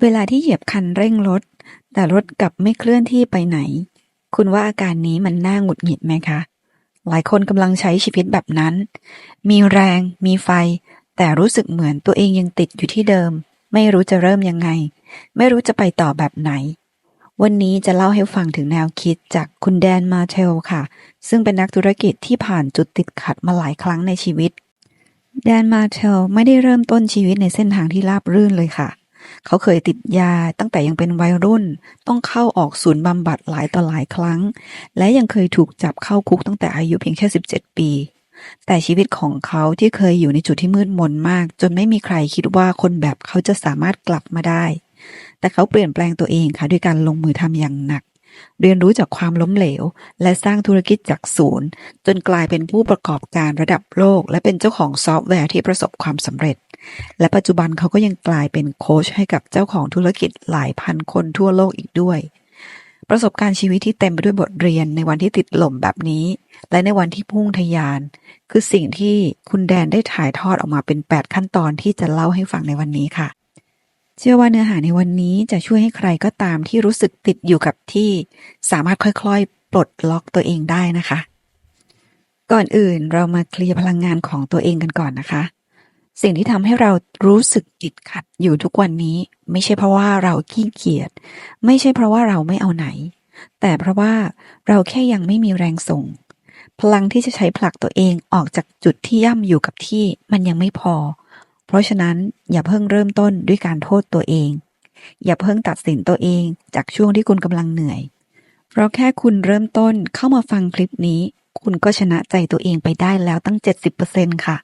เวลาที่เหยียบคันเร่งรถ แต่รถกลับไม่เคลื่อนที่ไปไหน คุณว่าอาการนี้มันน่าหงุดหงิดไหมคะ หลายคนกำลังใช้ชีวิตแบบนั้น มีแรง มีไฟ แต่รู้สึกเหมือนตัวเองยังติดอยู่ที่เดิม ไม่รู้จะเริ่มยังไง ไม่รู้จะไปต่อแบบไหน วันนี้จะเล่าให้ฟังถึงแนวคิดจากคุณแดนมาเทลค่ะ ซึ่งเป็นนักธุรกิจที่ผ่านจุดติดขัดมาหลายครั้งในชีวิต แดนมาเทลไม่ได้เริ่มต้นชีวิตในเส้นทางที่ราบรื่นเลยค่ะเขาเคยติดยาตั้งแต่ยังเป็นวัยรุ่น ต้องเข้าออกศูนย์บำบัดหลายต่อหลายครั้ง และยังเคยถูกจับเข้าคุกตั้งแต่อายุเพียงแค่ 17 ปี แต่ชีวิตของเขาที่เคยอยู่ในจุดที่มืดมนมาก จนไม่มีใครคิดว่าคนแบบเขาจะสามารถกลับมาได้ แต่เขาเปลี่ยนแปลงตัวเองค่ะด้วยการลงมือทำอย่างหนัก เรียนรู้จากความล้มเหลว และสร้างธุรกิจจากศูนย์ จนกลายเป็นผู้ประกอบการระดับโลก และเป็นเจ้าของซอฟต์แวร์ที่ประสบความสำเร็จ และปัจจุบันเขาก็ยังกลายเป็นโค้ชให้กับเจ้าของธุรกิจหลายพันคนทั่วโลกอีกด้วย ประสบการณ์ชีวิตที่เต็มไปด้วยบทเรียนในวันที่ติดหล่มแบบนี้ และในวันที่พุ่งทะยาน คือสิ่งที่คุณแดนได้ถ่ายทอดออกมาเป็น 8 ขั้นตอนที่จะเล่าให้ฟังในวันนี้ค่ะ เชื่อว่าเนื้อหาในวันนี้จะช่วยให้ใครก็ตามที่รู้สึกติดอยู่กับที่ สามารถค่อยๆ ปลดล็อกตัวเองได้นะคะ ก่อนอื่นเรามาเคลียร์พลังงานของตัวเองกันก่อนนะคะ สิ่งที่ทำให้เรารู้สึกติดขัดอยู่ทุกวันนี้ ไม่ใช่เพราะว่าเราขี้เกียจไม่ใช่เพราะว่าเราไม่เอาไหน แต่เพราะว่าเราแค่ยังไม่มีแรงส่ง พลังที่จะใช้ผลักตัวเองออกจากจุดที่ย่ำอยู่กับที่มันยังไม่พอเเพราะฉะนั้นอย่าเพิ่งเริ่มต้นด้วยการโทษตัวเอง อย่าเพิ่งตัดสินตัวเองจากช่วงที่คุณกำลังเหนื่อย เพราะแค่คุณเริ่มต้นเข้ามาฟังคลิปนี้ คุณก็ชนะใจตัวเองไปได้แล้วตั้ง 70%ค่ะ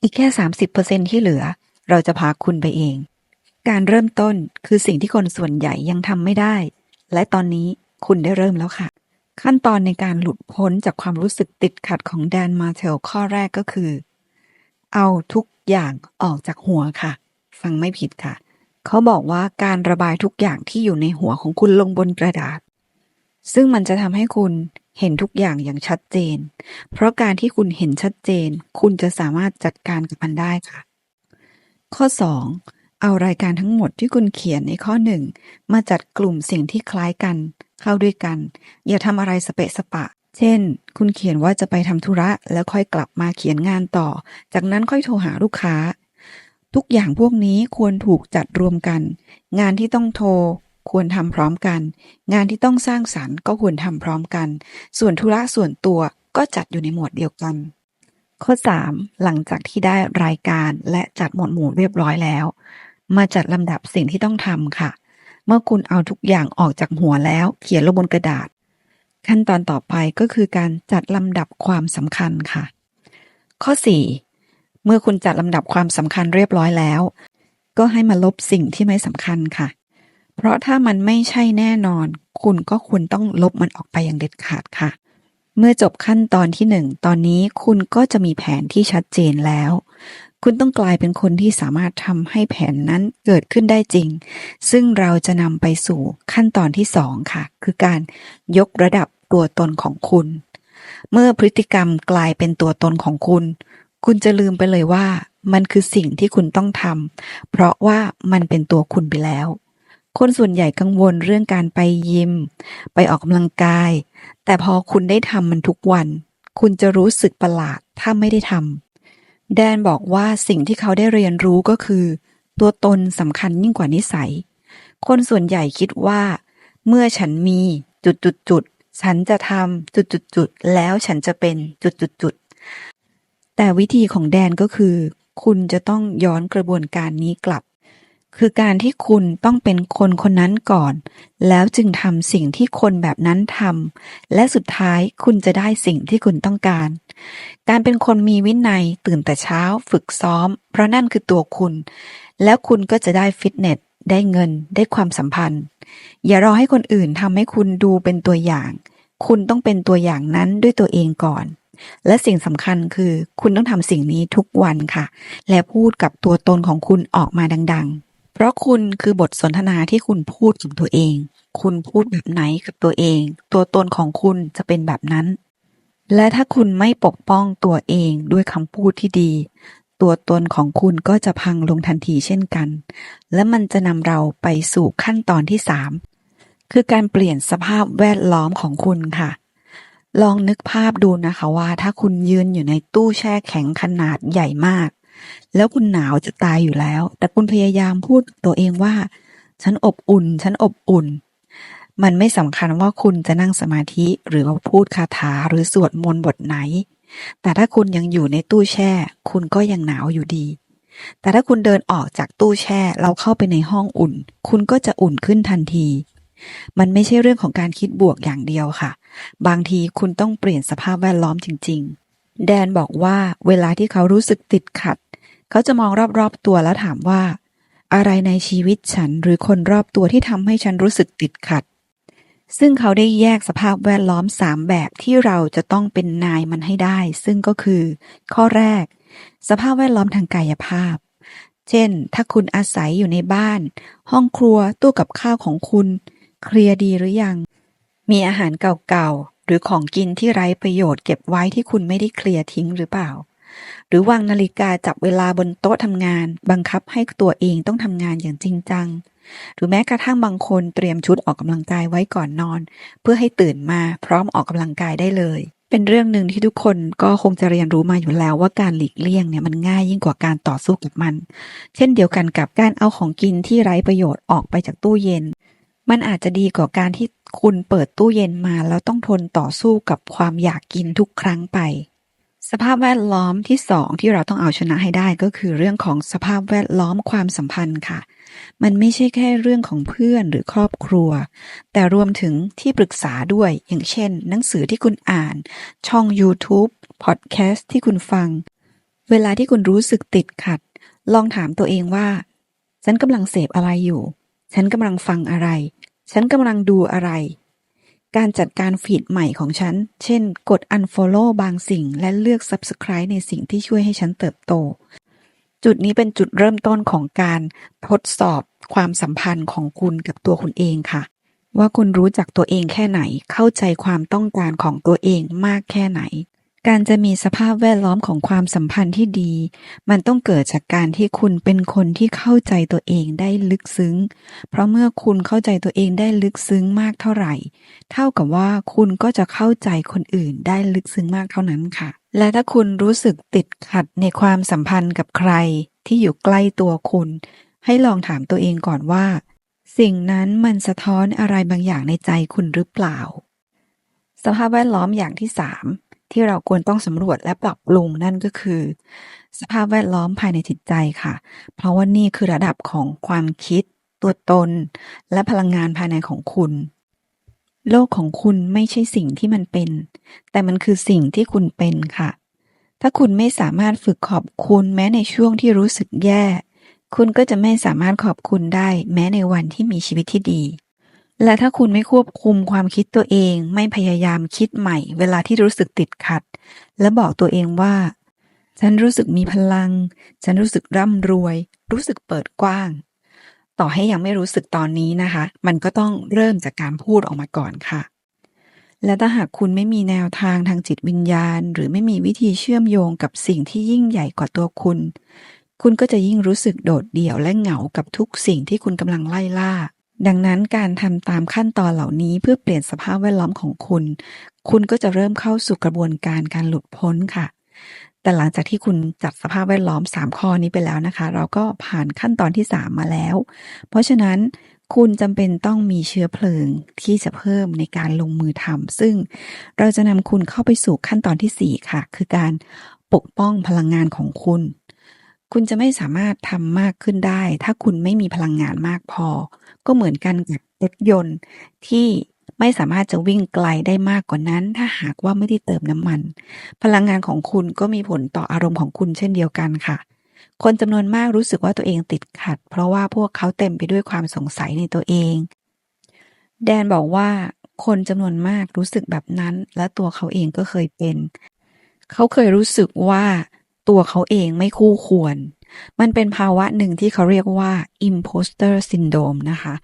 อีกแค่ 30%ที่เหลือ เราจะพาคุณไปเอง การเริ่มต้นคือสิ่งที่คนส่วนใหญ่ยังทำไม่ได้ และตอนนี้คุณได้เริ่มแล้วค่ะ ขั้นตอนในการหลุดพ้นจากความรู้สึกติดขัดของแดนมาเทลข้อแรกก็คือ เอาทุก อย่างออกจากหัวค่ะ ฟังไม่ผิดค่ะ เขาบอกว่าการระบายทุกอย่างที่อยู่ในหัวของคุณลงบนกระดาษ ซึ่งมันจะทำให้คุณเห็นทุกอย่างอย่างชัดเจน เพราะการที่คุณเห็นชัดเจน คุณจะสามารถจัดการกับมันได้ค่ะ ข้อ 2. เอารายการทั้งหมดที่คุณเขียนในข้อ 1 มาจัดกลุ่มสิ่งที่คล้ายกัน เข้าด้วยกัน อย่าทำอะไรสเปะสปะ เช่น คุณเขียนว่าจะไปทำธุระแล้วค่อยกลับมาเขียนงานต่อ จากนั้นค่อยโทรหาลูกค้า ทุกอย่างพวกนี้ควรถูกจัดรวมกัน งานที่ต้องโทร ควรทำพร้อมกัน งานที่ต้องสร้างสรรค์ก็ควรทำพร้อมกัน ส่วนธุระส่วนตัวก็จัดอยู่ในหมวดเดียวกัน ข้อ 3. หลังจากที่ได้รายการและจัดหมวดหมู่เรียบร้อยแล้ว มาจัดลำดับสิ่งที่ต้องทำค่ะ เมื่อคุณเอาทุกอย่างออกจากหัวแล้ว เขียนลงบนกระดาษ ขั้นตอนต่อไปก็คือการจัดลำดับความสำคัญค่ะ ข้อ 4. เมื่อคุณจัดลำดับความสำคัญเรียบร้อยแล้ว ก็ให้มาลบสิ่งที่ไม่สำคัญค่ะ เพราะถ้ามันไม่ใช่แน่นอน คุณก็ควรต้องลบมันออกไปอย่างเด็ดขาดค่ะ เมื่อจบขั้นตอนที่หนึ่งตอนนี้คุณก็จะมีแผนที่ชัดเจนแล้ว คุณต้องกลายเป็นคนที่สามารถทำให้แผนนั้นเกิดขึ้นได้จริง ซึ่งเราจะนำไปสู่ขั้นตอนที่สองค่ะ คือการยกระดับตัวตนของคุณ เมื่อพฤติกรรมกลายเป็นตัวตนของคุณ คุณจะลืมไปเลยว่า มันคือสิ่งที่คุณต้องทำเพราะว่ามันเป็นตัวคุณไปแล้ว คนส่วนใหญ่กังวลเรื่องการไปยิม ไปออกกำลังกาย แต่พอคุณได้ทำมันทุกวัน คุณจะรู้สึกประหลาดถ้าไม่ได้ทำ แดนบอกว่าสิ่งที่เขาได้เรียนรู้ก็คือ ตัวตนสำคัญยิ่งกว่านิสัย คนส่วนใหญ่คิดว่า เมื่อฉันมีจุดจุดจุดฉันจะทำจุดจุดจุดแล้วฉันจะเป็นจุดจุดจุดแต่วิธีของแดนก็คือ คุณจะต้องย้อนกระบวนการนี้กลับ คือการที่คุณต้องเป็นคนคนนั้นก่อน แล้วจึงทำสิ่งที่คนแบบนั้นทำและสุดท้ายคุณจะได้สิ่งที่คุณต้องการ การเป็นคนมีวินัยตื่นแต่เช้าฝึกซ้อม เพราะนั่นคือตัวคุณ แล้วคุณก็จะได้ฟิตเนส ได้เงิน ได้ความสัมพันธ์ อย่ารอให้คนอื่นทำให้คุณดูเป็นตัวอย่าง คุณต้องเป็นตัวอย่างนั้นด้วยตัวเองก่อน และสิ่งสำคัญคือคุณต้องทำสิ่งนี้ทุกวันค่ะ และพูดกับตัวตนของคุณออกมาดัง ๆ เพราะคุณคือบทสนทนาที่คุณพูดกับตัวเอง คุณพูดแบบไหนกับตัวเอง ตัวตนของคุณจะเป็นแบบนั้น และถ้าคุณไม่ปกป้องตัวเองด้วยคำพูดที่ดี ตัวตนของคุณก็จะพังลงทันทีเช่นกัน และมันจะนำเราไปสู่ขั้นตอนที่สามคือการเปลี่ยนสภาพแวดล้อมของคุณค่ะ ลองนึกภาพดูนะคะว่า ถ้าคุณยืนอยู่ในตู้แช่แข็งขนาดใหญ่มาก แล้วคุณหนาวจะตายอยู่แล้ว แต่คุณพยายามพูดตัวเองว่า ฉันอบอุ่น ฉันอบอุ่น มันไม่สำคัญว่าคุณจะนั่งสมาธิหรือว่าพูดคาถาหรือสวดมนต์บทไหน แต่ถ้าคุณยังอยู่ในตู้แช่ คุณก็ยังหนาวอยู่ดี แต่ถ้าคุณเดินออกจากตู้แช่เราเข้าไปในห้องอุ่น คุณก็จะอุ่นขึ้นทันที มันไม่ใช่เรื่องของการคิดบวกอย่างเดียวค่ะ บางทีคุณต้องเปลี่ยนสภาพแวดล้อมจริง ๆ แดนบอกว่าเวลาที่เขารู้สึกติดขัด เขาจะมองรอบๆตัวแล้วถามว่าอะไรในชีวิตฉันหรือคนรอบตัวที่ทำให้ฉันรู้สึกติดขัด ซึ่งเขาได้แยกสภาพแวดล้อมสามแบบที่เราจะต้องเป็นนายมันให้ได้ ซึ่งก็คือ ข้อแรก สภาพแวดล้อมทางกายภาพ เช่น ถ้าคุณอาศัยอยู่ในบ้าน ห้องครัวตู้กับข้าวของคุณ เคลียร์ดีหรือยัง มีอาหารเก่าๆ หรือของกินที่ไร้ประโยชน์เก็บไว้ที่คุณไม่ได้เคลียร์ทิ้งหรือเปล่า หรือวางนาฬิกาจับเวลาบนโต๊ะทำงาน บังคับให้ตัวเองต้องทำงานอย่างจริงจัง หรือแม้กระทั่งบางคนเตรียมชุดออกกำลังกายไว้ก่อนนอน เพื่อให้ตื่นมาพร้อมออกกำลังกายได้เลย เป็นเรื่องหนึ่งที่ทุกคนก็คงจะเรียนรู้มาอยู่แล้วว่าการหลีกเลี่ยงเนี่ยมันง่ายยิ่งกว่าการต่อสู้กับมัน เช่นเดียวกันกับการเอาของกินที่ไร้ประโยชน์ออกไปจากตู้เย็น มันอาจจะดีกว่าการที่คุณเปิดตู้เย็นมาแล้วต้องทนต่อสู้กับความอยากกินทุกครั้งไป สภาพแวดล้อมที่สองที่เราต้องเอาชนะให้ได้ก็คือเรื่องของสภาพแวดล้อมความสัมพันธ์ค่ะ มันไม่ใช่แค่เรื่องของเพื่อนหรือครอบครัว แต่รวมถึงที่ปรึกษาด้วย อย่างเช่น หนังสือที่คุณอ่าน ช่อง YouTube พอดแคสต์ที่คุณฟัง เวลาที่คุณรู้สึกติดขัด ลองถามตัวเองว่า ฉันกำลังเสพอะไรอยู่ ฉันกำลังฟังอะไร ฉันกำลังดูอะไร การจัดการฟีดใหม่ของฉัน เช่น กด unfollow บางสิ่ง และเลือก subscribe ในสิ่งที่ช่วยให้ฉันเติบโต จุดนี้เป็นจุดเริ่มต้นของการทดสอบความสัมพันธ์ของคุณกับตัวคุณเองค่ะ ว่าคุณรู้จักตัวเองแค่ไหน เข้าใจความต้องการของตัวเองมากแค่ไหน การจะมีสภาพแวดล้อมของความสัมพันธ์ที่ดี มันต้องเกิดจากการที่คุณเป็นคนที่เข้าใจตัวเองได้ลึกซึ้ง เพราะเมื่อคุณเข้าใจตัวเองได้ลึกซึ้งมากเท่าไหร่ เท่ากับว่าคุณก็จะเข้าใจคนอื่นได้ลึกซึ้งมากเท่านั้นค่ะ และถ้าคุณรู้สึกติดขัดในความสัมพันธ์กับใคร ที่อยู่ใกล้ตัวคุณ ให้ลองถามตัวเองก่อนว่า สิ่งนั้นมันสะท้อนอะไรบางอย่างในใจคุณหรือเปล่า สภาพแวดล้อมอย่างที่สาม ที่เราควรต้องสำรวจและปรับปรุงนั่นก็คือ สภาพแวดล้อมภายในจิตใจค่ะ เพราะว่านี่คือระดับของความคิด ตัวตน และพลังงานภายในของคุณ โลกของคุณไม่ใช่สิ่งที่มันเป็น แต่มันคือสิ่งที่คุณเป็นค่ะ ถ้าคุณไม่สามารถฝึกขอบคุณแม้ในช่วงที่รู้สึกแย่ คุณก็จะไม่สามารถขอบคุณได้แม้ในวันที่มีชีวิตที่ดี และถ้าคุณไม่ควบคุมความคิดตัวเอง ไม่พยายามคิดใหม่ เวลาที่รู้สึกติดขัด และบอกตัวเองว่า ฉันรู้สึกมีพลัง ฉันรู้สึกร่ำรวย รู้สึกเปิดกว้าง ต่อให้ยังไม่รู้สึกตอนนี้นะคะ มันก็ต้องเริ่มจากการพูดออกมาก่อนค่ะ และถ้าหากคุณไม่มีแนวทางทางจิตวิญญาณ หรือไม่มีวิธีเชื่อมโยงกับสิ่งที่ยิ่งใหญ่กว่าตัวคุณ คุณก็จะยิ่งรู้สึกโดดเดี่ยวและเหงากับทุกสิ่งที่คุณกำลังไล่ล่า ดังนั้นการทำตามขั้นตอนเหล่านี้เพื่อเปลี่ยนสภาพแวดล้อมของคุณ คุณก็จะเริ่มเข้าสู่กระบวนการการหลุดพ้นค่ะ แต่หลังจากที่คุณจัดสภาพแวดล้อม 3 ข้อนี้ไปแล้วนะคะ เราก็ผ่านขั้นตอนที่ 3 มาแล้ว เพราะฉะนั้นคุณจำเป็นต้องมีเชื้อเพลิงที่จะเพิ่มในการลงมือทำซึ่งเราจะนำคุณเข้าไปสู่ขั้นตอนที่ 4 ค่ะ คือการปกป้องพลังงานของคุณ คุณจะไม่สามารถทำมากขึ้นได้ ถ้าคุณไม่มีพลังงานมากพอ ก็เหมือนกันกับรถยนต์ที่ไม่สามารถจะวิ่งไกลได้มากกว่านั้น ถ้าหากว่าไม่ได้เติมน้ำมัน พลังงานของคุณก็มีผลต่ออารมณ์ของคุณเช่นเดียวกันค่ะ คนจำนวนมากรู้สึกว่าตัวเองติดขัด เพราะว่าพวกเขาเต็มไปด้วยความสงสัยในตัวเอง แดนบอกว่าคนจำนวนมากรู้สึกแบบนั้น และตัวเขาเองก็เคยเป็น เขาเคยรู้สึกว่า ตัวเขาเองไม่คู่ควร มันเป็นภาวะหนึ่งที่เขาเรียกว่า imposter syndrome นะคะ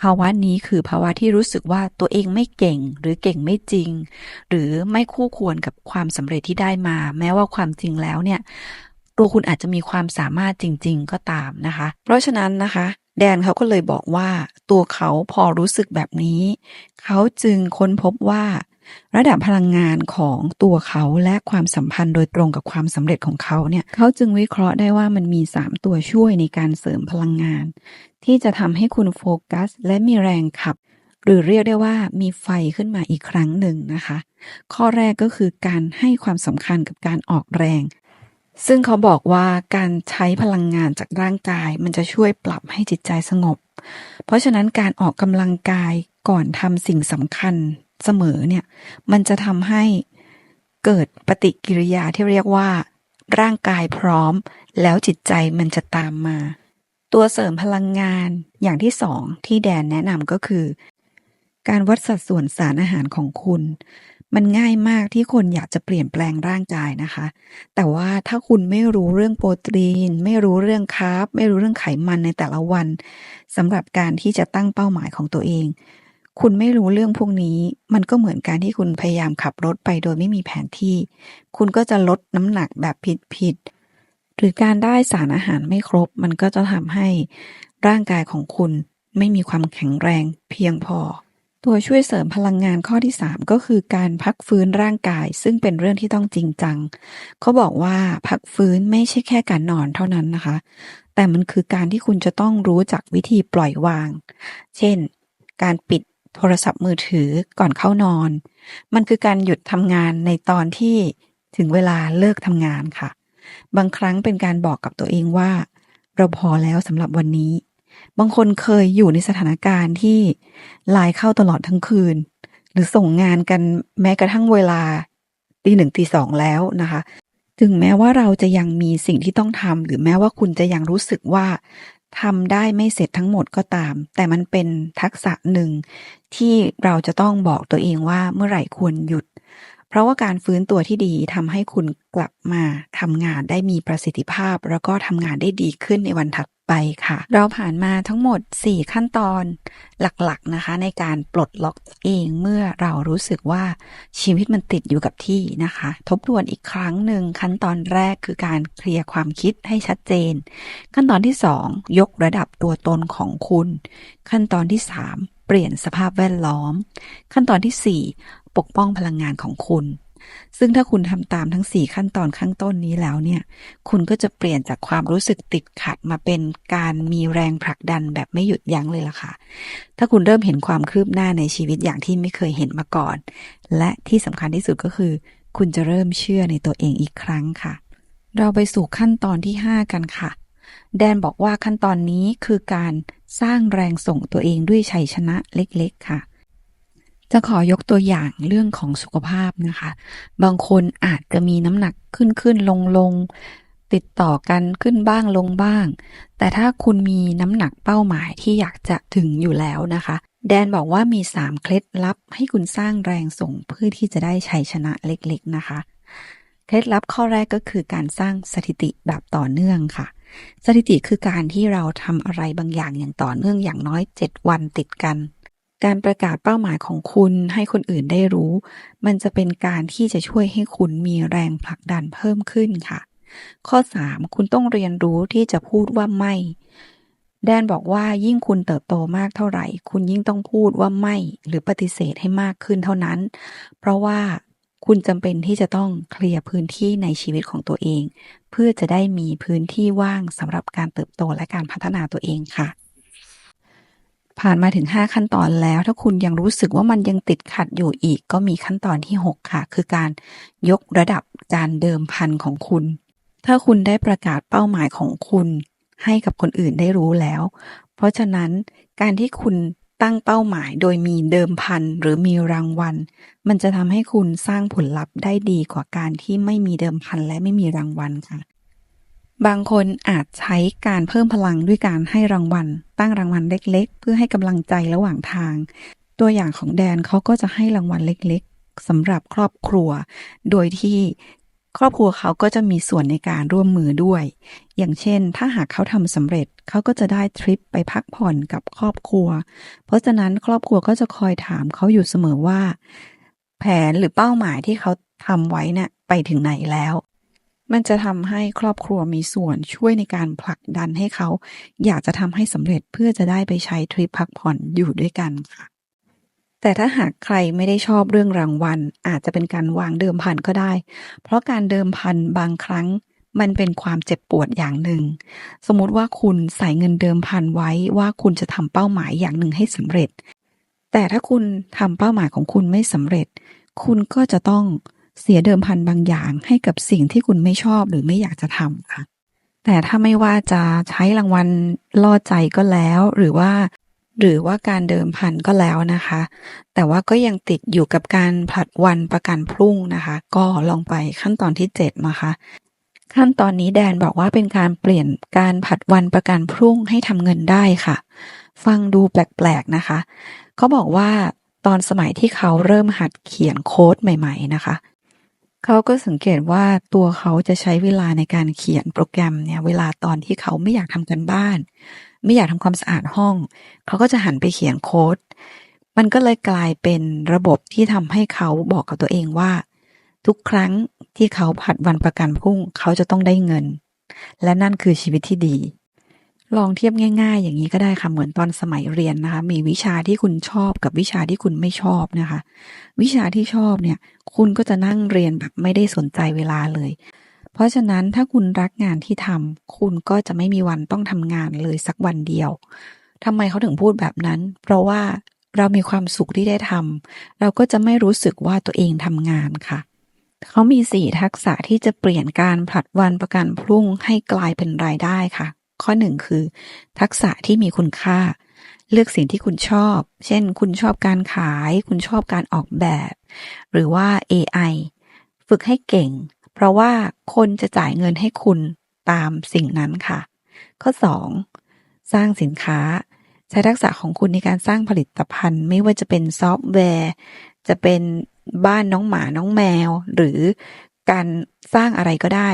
ภาวะนี้คือภาวะที่รู้สึกว่าตัวเองไม่เก่งหรือเก่งไม่จริง หรือไม่คู่ควรกับความสำเร็จที่ได้มา แม้ว่าความจริงแล้วเนี่ย ตัวคุณอาจจะมีความสามารถจริง ๆ ก็ตามนะคะ เพราะฉะนั้นนะคะแดนเขาก็เลยบอกว่าตัวเขาพอรู้สึกแบบนี้ เขาจึงค้นพบว่า ระดับพลังงานของตัวเขาและความสัมพันธ์โดยตรงกับความสำเร็จของเขาเนี่ยเขาจึงวิเคราะห์ได้ว่ามันมี 3 ตัวช่วยในการเสริมพลังงาน ที่จะทำให้คุณโฟกัส และมีแรงขับ หรือเรียกได้ว่ามีไฟขึ้นมาอีกครั้งหนึ่งนะคะ ข้อแรกก็คือการให้ความสำคัญกับการออกแรง ซึ่งเขาบอกว่าการใช้พลังงานจากร่างกาย มันจะช่วยปรับให้จิตใจสงบ เพราะฉะนั้นการออกกำลังกายก่อนทำสิ่งสำคัญ เสมอเนี่ย มันจะทำให้เกิดปฏิกิริยาที่เรียกว่า ร่างกายพร้อม แล้วจิตใจมันจะตามมา ตัวเสริมพลังงานอย่างที่สองที่แดนแนะนำก็คือ การวัดสัดส่วนสารอาหารของคุณ มันง่ายมากที่คนอยากจะเปลี่ยนแปลงร่างกายนะคะ แต่ว่าถ้าคุณไม่รู้เรื่องโปรตีน ไม่รู้เรื่องคาร์บไม่รู้เรื่องไขมันในแต่ละวันสำหรับการที่จะตั้งเป้าหมายของตัวเอง คุณไม่รู้เรื่องพวกนี้ มันก็เหมือนการที่คุณพยายามขับรถไปโดยไม่มีแผนที่ คุณก็จะลดน้ำหนักแบบผิดๆหรือการได้สารอาหารไม่ครบ มันก็จะทำให้ร่างกายของคุณไม่มีความแข็งแรงเพียงพอ ตัวช่วยเสริมพลังงานข้อที่ 3 ก็คือการพักฟื้นร่างกาย ซึ่งเป็นเรื่องที่ต้องจริงจัง เขาบอกว่าพักฟื้นไม่ใช่แค่การนอนเท่านั้นนะคะ แต่มันคือการที่คุณจะต้องรู้จักวิธีปล่อยวาง เช่น การปิด โทรศัพท์มือถือก่อนเข้านอน มันคือการหยุดทำงานในตอนที่ถึงเวลาเลิกทำงานค่ะ บางครั้งเป็นการบอกกับตัวเองว่า เราพอแล้วสำหรับวันนี้ บางคนเคยอยู่ในสถานการณ์ที่ไลน์เข้าตลอดทั้งคืน หรือส่งงานกันแม้กระทั่งเวลาตีหนึ่งตีสองแล้วนะคะถึงแม้ว่าเราจะยังมีสิ่งที่ต้องทำหรือแม้ว่าคุณจะยังรู้สึกว่า ทำได้ไม่เสร็จทั้งหมดก็ตาม แต่มันเป็นทักษะหนึ่งที่เราจะต้องบอกตัวเองว่าเมื่อไหร่ควรหยุด เพราะว่าการฟื้นตัวที่ดีทำให้คุณกลับมาทำงานได้มีประสิทธิภาพ แล้วก็ทำงานได้ดีขึ้นในวันถัดไปค่ะ เราผ่านมาทั้งหมด 4 ขั้นตอนหลักๆนะคะ ในการปลดล็อกเองเมื่อเรารู้สึกว่าชีวิตมันติดอยู่กับที่นะคะ ทบทวนอีกครั้งหนึ่งขั้นตอนแรกคือการเคลียร์ความคิดให้ชัดเจน ขั้นตอนที่ 2 ยกระดับตัวตนของคุณ ขั้นตอนที่ 3 เปลี่ยนสภาพแวดล้อม ขั้นตอนที่ 4 ปกป้องพลังงานของคุณ ซึ่งถ้าคุณทำตามทั้ง 4 ขั้นตอนข้างต้นนี้แล้วเนี่ย คุณก็จะเปลี่ยนจากความรู้สึกติดขัดมาเป็นการมีแรงผลักดันแบบไม่หยุดยั้งเลยล่ะค่ะ ถ้าคุณเริ่มเห็นความคืบหน้าในชีวิตอย่างที่ไม่เคยเห็นมาก่อน และที่สำคัญที่สุดก็คือ คุณจะเริ่มเชื่อในตัวเองอีกครั้งค่ะ เราไปสู่ขั้นตอนที่ 5 กันค่ะแดนบอกว่าขั้นตอนนี้คือการสร้างแรงส่งตัวเองด้วยชัยชนะเล็กๆค่ะ จะขอยกตัวอย่างเรื่องของสุขภาพนะคะ บางคนอาจจะมีน้ำหนักขึ้นขึ้นลงลงติดต่อกันขึ้นบ้างลงบ้าง แต่ถ้าคุณมีน้ำหนักเป้าหมายที่อยากจะถึงอยู่แล้วนะคะ แดนบอกว่ามี 3 เคล็ดลับให้คุณสร้างแรงส่งเพื่อที่จะได้ชัยชนะเล็กๆนะคะ เคล็ดลับข้อแรกก็คือการสร้างสถิติแบบต่อเนื่องค่ะ สถิติคือการที่เราทำอะไรบางอย่างอย่างต่อเนื่องอย่างน้อย 7 วันติดกัน การประกาศเป้าหมายของคุณให้คนอื่นได้รู้ มันจะเป็นการที่จะช่วยให้คุณมีแรงผลักดันเพิ่มขึ้นค่ะ ข้อ 3 คุณต้องเรียนรู้ที่จะพูดว่าไม่ แดนบอกว่ายิ่งคุณเติบโตมากเท่าไหร่ คุณยิ่งต้องพูดว่าไม่ หรือปฏิเสธให้มากขึ้นเท่านั้น เพราะว่าคุณจำเป็นที่จะต้องเคลียร์พื้นที่ในชีวิตของตัวเอง เพื่อจะได้มีพื้นที่ว่างสำหรับการเติบโตและการพัฒนาตัวเองค่ะ ผ่านมาถึง 5 ขั้นตอนแล้ว ถ้าคุณยังรู้สึกว่ามันยังติดขัดอยู่อีก ก็มีขั้นตอนที่ 6 ค่ะ คือการยกระดับการเดิมพันของคุณ ถ้าคุณได้ประกาศเป้าหมายของคุณ ให้กับคนอื่นได้รู้แล้ว เพราะฉะนั้นการที่คุณตั้งเป้าหมายโดยมีเดิมพันหรือมีรางวัล มันจะทำให้คุณสร้างผลลัพธ์ได้ดีกว่าการที่ไม่มีเดิมพันและไม่มีรางวัลค่ะ บางคนอาจใช้การเพิ่มพลังด้วยการให้รางวัล ตั้งรางวัลเล็ก ๆ เพื่อให้กำลังใจระหว่างทาง ตัวอย่างของแดนเขาก็จะให้รางวัลเล็ก ๆสำหรับครอบครัว โดยที่ครอบครัวเขาก็จะมีส่วนในการร่วมมือด้วย อย่างเช่น ถ้าหากเขาทำสำเร็จ เขาก็จะได้ทริปไปพักผ่อนกับครอบครัว เพราะฉะนั้นครอบครัวก็จะคอยถามเขาอยู่เสมอว่า แผนหรือเป้าหมายที่เขาทำไว้เนี่ยไปถึงไหนแล้ว มันจะทำให้ครอบครัวมีส่วนช่วยในการผลักดันให้เขา อยากจะทำให้สำเร็จเพื่อจะได้ไปใช้ทริปพักผ่อนอยู่ด้วยกันค่ะ แต่ถ้าหากใครไม่ได้ชอบเรื่องรางวัล อาจจะเป็นการวางเดิมพันก็ได้ เพราะการเดิมพันบางครั้งมันเป็นความเจ็บปวดอย่างหนึ่ง สมมติว่าคุณใส่เงินเดิมพันไว้ว่าคุณจะทำเป้าหมายอย่างหนึ่งให้สำเร็จ แต่ถ้าคุณทำเป้าหมายของคุณไม่สำเร็จ คุณก็จะต้อง เสียเดิมพันบางอย่างให้กับสิ่งที่คุณไม่ชอบหรือไม่อยากจะทำค่ะ แต่ถ้าไม่ว่าจะใช้รางวัลล่อใจก็แล้ว หรือว่า หรือว่าการเดิมพันก็แล้วนะคะ แต่ว่าก็ยังติดอยู่กับการผลัดวันประกันพรุ่งนะคะ ก็ลองไปขั้นตอนที่7นะคะขั้นตอนนี้แดนบอกว่าเป็นการเปลี่ยนการผัดวันประกันพรุ่งให้ทำเงินได้ค่ะ ฟังดูแปลกๆนะคะ เขาบอกว่าตอนสมัยที่เขาเริ่มหัดเขียนโค้ดใหม่ ๆ นะคะ เขาก็สังเกตว่าตัวเขาจะใช้เวลาในการเขียนโปรแกรมเนี่ย เวลาตอนที่เขาไม่อยากทำกันบ้าน ไม่อยากทำความสะอาดห้อง เขาก็จะหันไปเขียนโค้ด มันก็เลยกลายเป็นระบบที่ทำให้เขาบอกกับตัวเองว่า ทุกครั้งที่เขาผัดวันประกันพรุ่ง เขาจะต้องได้เงิน และนั่นคือชีวิตที่ดี ลองเทียบง่าย ๆ อย่างนี้ก็ได้ค่ะเหมือนตอนสมัยเรียนนะคะ มีวิชาที่คุณชอบกับวิชาที่คุณไม่ชอบนะคะ วิชาที่ชอบเนี่ย คุณก็จะนั่งเรียนแบบไม่ได้สนใจเวลาเลย เพราะฉะนั้นถ้าคุณรักงานที่ทำคุณก็จะไม่มีวันต้องทำงานเลยสักวันเดียวทำไมเขาถึงพูดแบบนั้น เพราะว่าเรามีความสุขที่ได้ทำเราก็จะไม่รู้สึกว่าตัวเองทำงานค่ะเขามีสี่ทักษะที่จะเปลี่ยนการผลัดวันประกันพรุ่งให้กลายเป็นรายได้ค่ะ ข้อหนึ่งคือ ทักษะที่มีคุณค่า เลือกสิ่งที่คุณชอบ เช่น คุณชอบการขาย คุณชอบการออกแบบ หรือว่า AI ฝึกให้เก่ง เพราะว่าคนจะจ่ายเงินให้คุณตามสิ่งนั้นค่ะ ข้อ 2. สร้างสินค้า ใช้ทักษะของคุณในการสร้างผลิตภัณฑ์ ไม่ว่าจะเป็นซอฟต์แวร์ จะเป็นบ้านน้องหมาน้องแมว หรือการสร้างอะไรก็ได้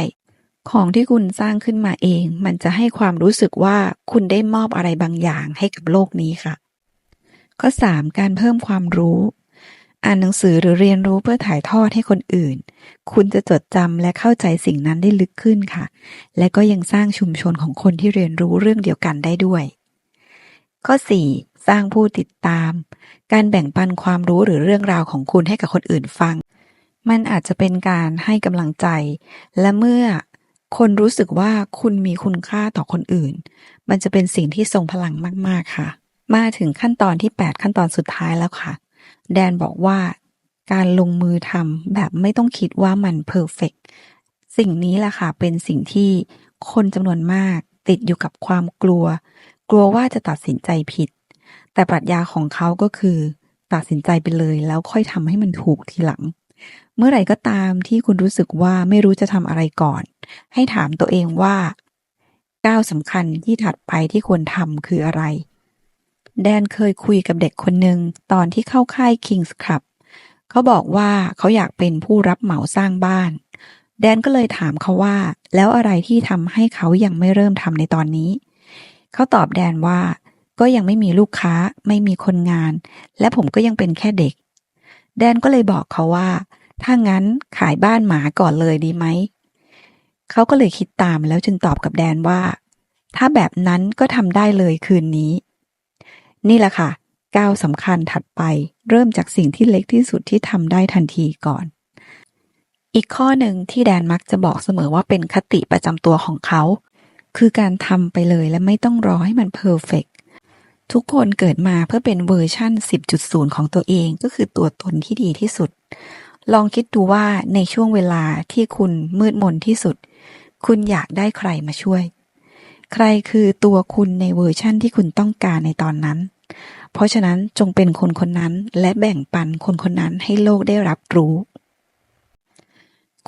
ของที่คุณสร้างขึ้นมาเอง มันจะให้ความรู้สึกว่าคุณได้มอบอะไรบางอย่างให้กับโลกนี้ค่ะ ข้อ 3. การเพิ่มความรู้ อ่านหนังสือหรือเรียนรู้เพื่อถ่ายทอดให้คนอื่น คุณจะจดจำและเข้าใจสิ่งนั้นได้ลึกขึ้นค่ะ และก็ยังสร้างชุมชนของคนที่เรียนรู้เรื่องเดียวกันได้ด้วย ข้อ 4. สร้างผู้ติดตาม การแบ่งปันความรู้หรือเรื่องราวของคุณให้กับคนอื่นฟัง มันอาจจะเป็นการให้กำลังใจ และเมื่อ คนรู้สึกว่าคุณมีคุณค่าต่อคนอื่น มันจะเป็นสิ่งที่ทรงพลังมาก ๆ ค่ะ มาถึงขั้นตอนที่ 8 ขั้นตอนสุดท้ายแล้วค่ะ แดนบอกว่าการลงมือทำแบบไม่ต้องคิดว่ามันเพอร์เฟกสิ่งนี้แหละค่ะ เป็นสิ่งที่คนจำนวนมากติดอยู่กับความกลัว กลัวว่าจะตัดสินใจผิด แต่ปรัชญาของเขาก็คือ ตัดสินใจไปเลยแล้วค่อยทำให้มันถูกทีหลัง เมื่อไหร่ก็ตามที่คุณรู้สึกว่าไม่รู้จะทำอะไรก่อน ให้ถามตัวเองว่า ก้าวสำคัญที่ถัดไปที่ควรทำคืออะไร แดนเคยคุยกับเด็กคนหนึ่งตอนที่เข้าค่าย Kings Club เขาบอกว่าเขาอยากเป็นผู้รับเหมาสร้างบ้าน แดนก็เลยถามเขาว่า แล้วอะไรที่ทำให้เขายังไม่เริ่มทำในตอนนี้ เขาตอบแดนว่า ก็ยังไม่มีลูกค้า ไม่มีคนงาน และผมก็ยังเป็นแค่เด็ก แดนก็เลยบอกเขาว่า ถ้างั้นขายบ้านหมาก่อนเลยดีไหม เขาก็เลยคิดตามแล้วจึงตอบกับแดนว่า ถ้าแบบนั้นก็ทำได้เลยคืนนี้ นี่แหละค่ะ ก้าวสำคัญถัดไปเริ่มจากสิ่งที่เล็กที่สุดที่ทำได้ทันทีก่อน อีกข้อหนึ่งที่แดนมักจะบอกเสมอว่าเป็นคติประจำตัวของเขา คือการทำไปเลยและไม่ต้องรอให้มันเพอร์เฟก ทุกคนเกิดมาเพื่อเป็นเวอร์ชั่น 10.0 ของตัวเองก็คือตัวตนที่ดีที่สุด ลองคิดดูว่าในช่วงเวลาที่คุณมืดมนที่สุด คุณอยากได้ใครมาช่วย ใครคือตัวคุณในเวอร์ชั่นที่คุณต้องการในตอนนั้น เพราะฉะนั้นจงเป็นคนคนนั้นและแบ่งปันคนคนนั้นให้โลกได้รับรู้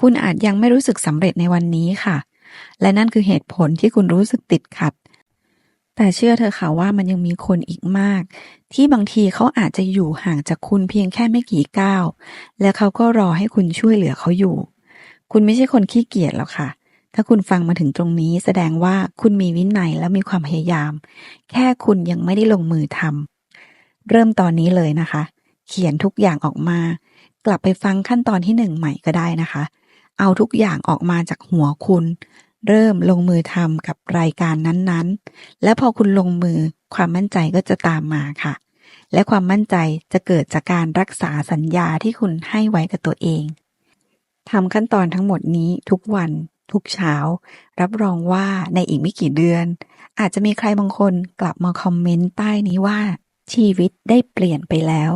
คุณอาจยังไม่รู้สึกสำเร็จในวันนี้ค่ะ และนั่นคือเหตุผลที่คุณรู้สึกติดขัด แต่เชื่อเธอค่ะว่ามันยังมีคนอีกมาก ที่บางทีเขาอาจจะอยู่ห่างจากคุณเพียงแค่ไม่กี่ก้าว และเขาก็รอให้คุณช่วยเหลือเขาอยู่ คุณไม่ใช่คนขี้เกียจหรอกค่ะ ถ้าคุณฟังมาถึงตรงนี้แสดงว่าคุณมีวินัยและมีความพยายาม แค่คุณยังไม่ได้ลงมือทำเริ่มตอนนี้เลยนะคะ เขียนทุกอย่างออกมา กลับไปฟังขั้นตอนที่หนึ่งใหม่ก็ได้นะคะ เอาทุกอย่างออกมาจากหัวคุณ เริ่มลงมือทำกับรายการนั้นๆ และพอคุณลงมือความมั่นใจก็จะตามมาค่ะ และความมั่นใจจะเกิดจากการรักษาสัญญาที่คุณให้ไว้กับตัวเองทำขั้นตอนทั้งหมดนี้ทุกวัน ทุกเช้า รับรองว่าในอีกไม่กี่เดือน อาจจะมีใครบางคนกลับมาคอมเมนต์ใต้นี้ว่า ชีวิตได้เปลี่ยนไปแล้ว